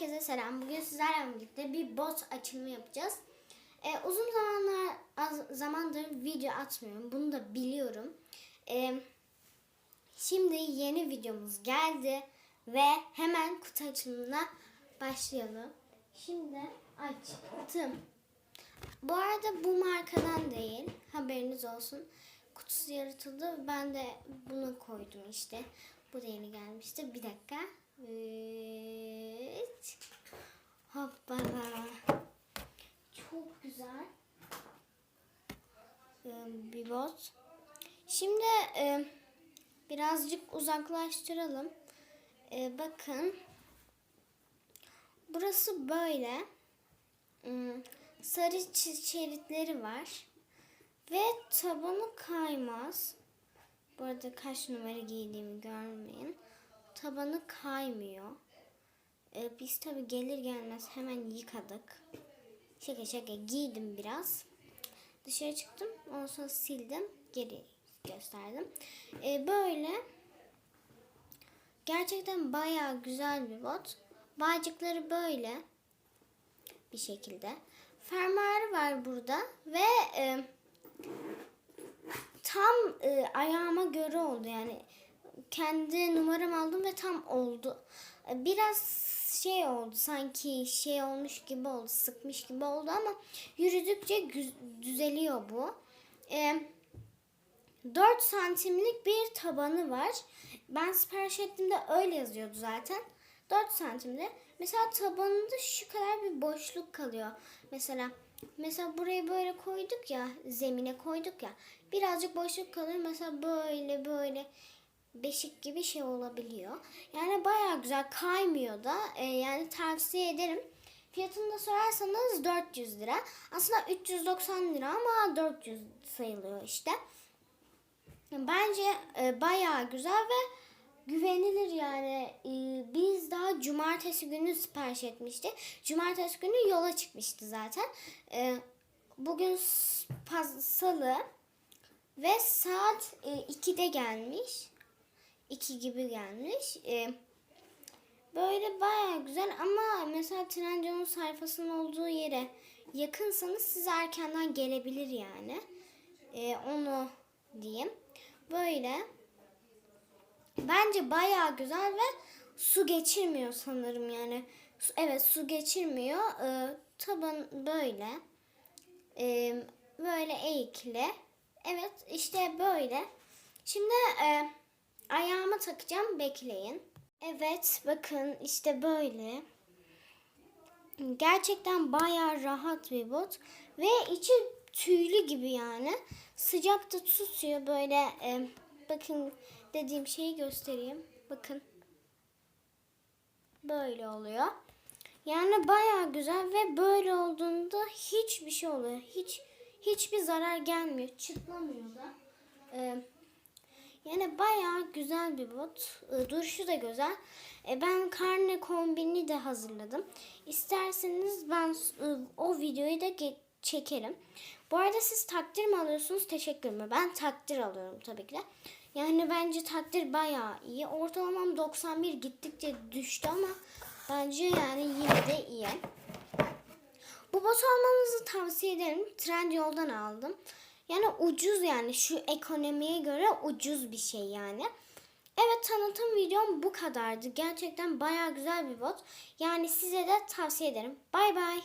Herkese selam. Bugün sizlerle birlikte bir bot açılımı yapacağız. Ee, uzun zamanlar az, zamandır video atmıyorum. Bunu da biliyorum. Ee, şimdi yeni videomuz geldi ve hemen kutu açılımına başlayalım. Şimdi açtım. Bu arada bu markadan değil. Haberiniz olsun. Kutusu yaratıldı. Ben de bunu koydum işte. Bu da yeni gelmişti. Bir dakika. Evet. Hoppala. Çok güzel. Ee, Bir bot. Şimdi e, birazcık uzaklaştıralım. Ee, bakın. Burası böyle. Hmm, Sarı şeritleri var. Ve tabanı kaymaz. Bu arada kaç numara giydiğimi görmeyin. Tabanı kaymıyor. Ee, biz tabi gelir gelmez hemen yıkadık. Şaka şaka giydim biraz. Dışarı çıktım. Ondan sonra sildim. Geri gösterdim. Ee, böyle. Gerçekten bayağı güzel bir bot. Bağcıkları böyle. Bir şekilde. Fermuarı var burada. Ve e, tam e, ayağıma göre oldu yani kendi numaram aldım ve tam oldu. Biraz şey oldu sanki şey olmuş gibi oldu sıkmış gibi oldu ama yürüdükçe düzeliyor bu. E, 4 santimlik bir tabanı var. Ben sipariş ettiğimde öyle yazıyordu zaten. 4 santimde. Mesela tabanında şu kadar bir boşluk kalıyor. Mesela mesela buraya böyle koyduk ya, zemine koyduk ya. Birazcık boşluk kalıyor. Mesela böyle böyle beşik gibi şey olabiliyor. Yani bayağı güzel kaymıyor da. Ee, yani tavsiye ederim. Fiyatını da sorarsanız 400 lira. Aslında 390 lira ama 400 sayılıyor işte. Bence e, bayağı güzel ve güvenilir yani. E, biz daha cumartesi günü sipariş etmiştik. Cumartesi günü yola çıkmıştı zaten. E, bugün salı ve saat e, 2'de gelmiş. 2 gibi gelmiş. E, böyle bayağı güzel ama mesela Trendyol'un sayfasının olduğu yere yakınsanız siz erkenden gelebilir yani. E, onu diyeyim. Böyle. Bence bayağı güzel ve su geçirmiyor sanırım yani. Evet su geçirmiyor. Ee, taban böyle. Ee, böyle eğikli. Evet işte böyle. Şimdi e, ayağıma takacağım bekleyin. Evet bakın işte böyle. Gerçekten bayağı rahat bir bot ve içi tüylü gibi yani. Sıcakta tutuyor böyle. e, bakın dediğim şeyi göstereyim. Bakın. Böyle oluyor. Yani bayağı güzel ve böyle olduğunda hiçbir şey oluyor. Hiç hiçbir zarar gelmiyor. Çıtlamıyor da. E, yani bayağı güzel bir bot. E, duruşu da güzel. E, ben karne kombini de hazırladım. İsterseniz ben e, o videoyu da çekerim. Bu arada siz takdir mi alıyorsunuz, teşekkür mü? Ben takdir alıyorum tabii ki de. Yani bence takdir bayağı iyi. Ortalamam 91 gittikçe düştü ama bence yani yine de iyi. Bu botu almanızı tavsiye ederim. Trendyol'dan aldım. Yani ucuz yani şu ekonomiye göre ucuz bir şey yani. Evet tanıtım videom bu kadardı. Gerçekten baya güzel bir bot. Yani size de tavsiye ederim. Bay bay.